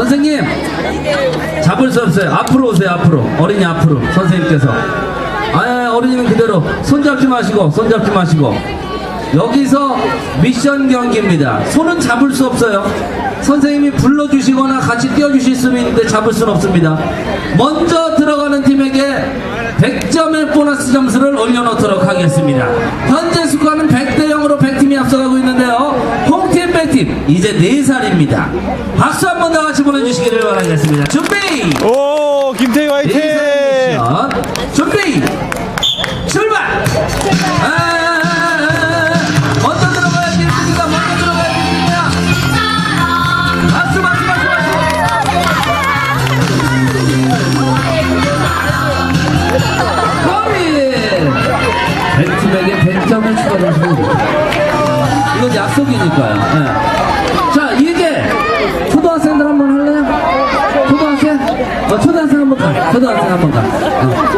선생님! 잡을 수 없어요. 앞으로 오세요 앞으로. 어린이 앞으로 선생님께서. 아 어린이는 그대로. 손잡지 마시고 손잡지 마시고. 여기서 미션 경기입니다. 손은 잡을 수 없어요. 선생님이 불러주시거나 같이 띄워주실 수는 있는데 잡을 수는 없습니다. 먼저 들어가는 팀에게 100점의 보너스 점수를 올려놓도록 하겠습니다. 현재 100팀 이제 4살입니다. 박수 한 번 더 같이 보내주시기를 바라겠습니다. 준비! 오 김태희 화이팅! 미션 준비! 출발! 아, 아, 아, 아. 먼저 들어가야겠습니까 먼저 들어가야겠습니까 박수 박수 박수 박수. 거리 100팀에게 100점을 추가해주시고 이건 약속이니까요 네. 자 이제 초등학생들 한번 할래요? 초등학생? 어, 초등학생 한번 가 초등학생 한번 가 어.